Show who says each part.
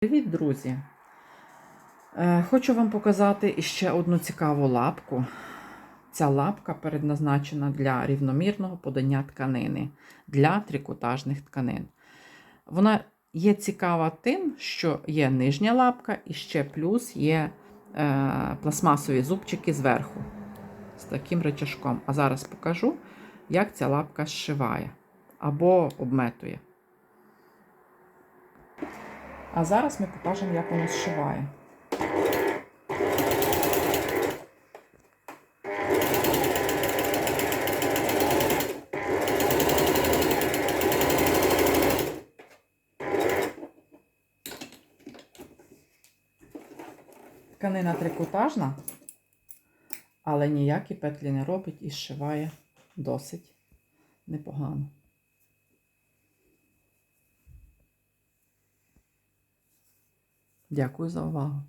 Speaker 1: Привіт, друзі! Е, Хочу вам показати ще одну цікаву лапку. Ця лапка передназначена для рівномірного подання тканини для трикотажних тканин. Вона є цікава тим, що є нижня лапка і ще плюс є е, пластмасові зубчики зверху з таким речашком. А зараз покажу, як ця лапка зшиває або обметує. А зараз ми покажемо, як воно зшиває. Тканина трикотажна, але ніякі петлі не робить і зшиває досить непогано. Дякую за увагу.